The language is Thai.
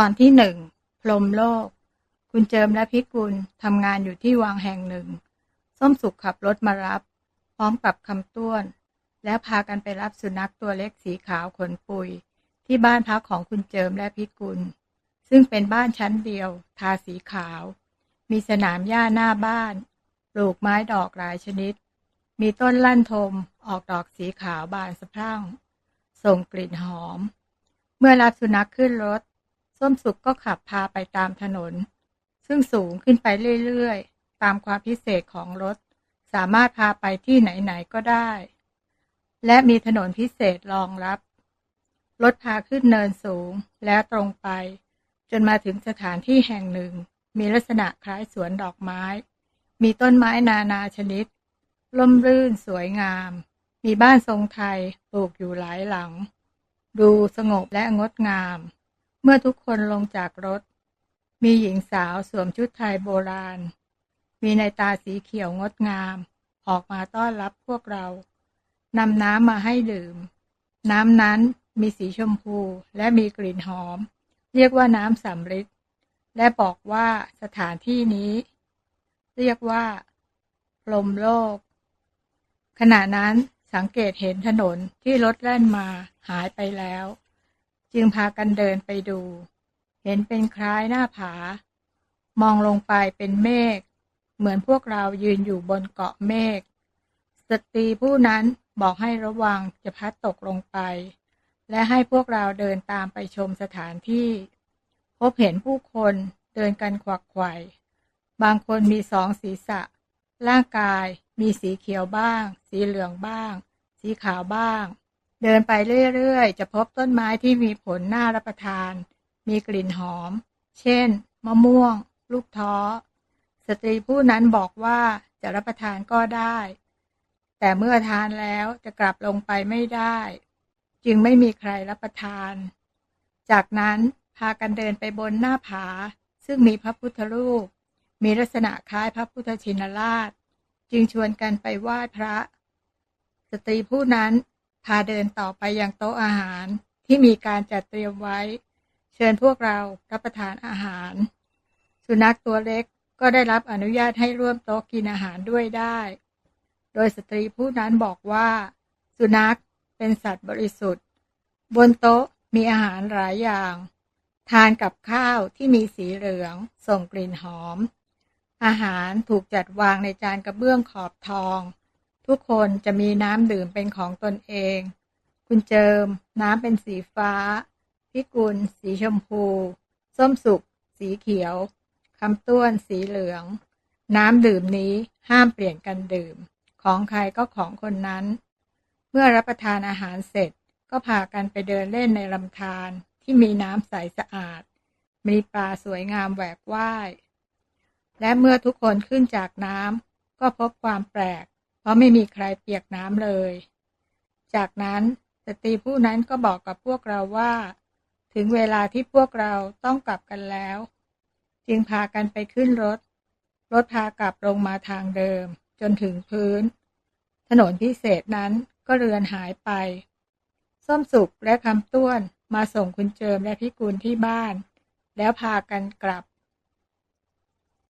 ตอนที่หนึ่งพรมโลก คุณเจิมและพิกุลทำงานอยู่ที่วังแห่งหนึ่ง ส้มสุขขับรถมารับ พร้อมกับคำต้วน แล้วพากันไปรับสุนัขตัวเล็กสีขาวขนปุย ที่บ้านพักของคุณเจิมและพิกุล ซึ่งเป็นบ้านชั้นเดียว ทาสีขาว มีสนามหญ้าหน้าบ้าน ปลูกไม้ดอกหลายชนิด มีต้นลั่นทมออกดอกสีขาวบานสะพรั่ง ส่งกลิ่นหอม เมื่อรับสุนัขขึ้นรถ ส้มสุขก็ขับพาไปตามถนน ซึ่งสูงขึ้นไปเรื่อยๆ ตามความพิเศษของรถ สามารถพาไปที่ไหนๆก็ได้ และมีถนนพิเศษรองรับ รถพาขึ้นเนินสูงแล้วตรงไป จนมาถึงสถานที่แห่งหนึ่ง มีลักษณะคล้ายสวนดอกไม้ มีต้นไม้นานาชนิด ร่มรื่นสวยงาม มีบ้านทรงไทยปลูกอยู่หลายหลัง ดูสงบและงดงาม เมื่อทุกคนลงจากรถ มีหญิงสาวสวมชุดไทยโบราณ มีในตาสีเขียวงดงาม ออกมาต้อนรับพวกเรา นำน้ำมาให้ดื่ม น้ำนั้นมีสีชมพูและมีกลิ่นหอม เรียกว่าน้ำสำริดและบอกว่าสถานที่นี้ เรียกว่าลมโลก ขณะนั้นสังเกตเห็นถนนที่รถแล่นมาหายไปแล้ว จึงพากันเดินไปดู เห็นเป็นคล้ายหน้าผา มองลงไปเป็นเมฆ เหมือนพวกเรายืนอยู่บนเกาะเมฆสตรีผู้นั้นบอกให้ระวังจะพัดตกลงไป และให้พวกเราเดินตามไปชมสถานที่ พบเห็นผู้คนเดินกันขวักไขว่บางคนมีสองศีรษะ ร่างกายมีสีเขียวบ้าง สีเหลืองบ้าง สีขาวบ้าง เดินไปเรื่อยๆ จะพบต้นไม้ที่มีผลน่ารับประทาน มีกลิ่นหอม เช่น มะม่วง ลูกท้อ สตรีผู้นั้นบอกว่าจะรับประทานก็ได้ แต่เมื่อทานแล้วจะกลับลงไปไม่ได้ จึงไม่มีใครรับประทาน จากนั้นพากันเดินไปบนหน้าผา ซึ่งมีพระพุทธรูป มีลักษณะคล้ายพระพุทธชินราช จึงชวนกันไปไหว้พระ สตรีผู้นั้น พาเดินต่อไปยังโต๊ะอาหารที่มีการจัดเตรียมไว้ เชิญพวกเรารับประทานอาหาร สุนัขตัวเล็กก็ได้รับอนุญาตให้ร่วมโต๊ะกินอาหารด้วยได้ โดยสตรีผู้นั้นบอกว่า สุนัขเป็นสัตว์บริสุทธิ์ บนโต๊ะมีอาหารหลายอย่าง ทานกับข้าวที่มีสีเหลือง ส่งกลิ่นหอม อาหารถูกจัดวางในจานกระเบื้องขอบทอง ทุกคนจะมีน้ำดื่มเป็นของตนเอง คุณเจิม น้ำเป็นสีฟ้า พิกุล สีชมพู ส้มสุก สีเขียว คำต้วน สีเหลือง น้ำดื่มนี้ห้ามเปลี่ยนกันดื่ม ของใครก็ของคนนั้น เมื่อรับประทานอาหารเสร็จ ก็พากันไปเดินเล่นในลำธารที่มีน้ำใสสะอาด มีปลาสวยงามแหวกว่าย และเมื่อทุกคนขึ้นจากน้ำก็พบความแปลก ราะไม่มีใครเปียกน้ำเลย จากนั้นสตรีผู้นั้นก็บอกกับพวกเราว่า ถึงเวลาที่พวกเราต้องกลับกันแล้ว จึงพากันไปขึ้นรถ รถพากลับลงมาทางเดิม จนถึงพื้น ถนนพิเศษนั้นก็เรือนหายไป ส้มสุกและคำต้วนมาส่งคุณเจิมและพิกุลที่บ้าน แล้วพากันกลับ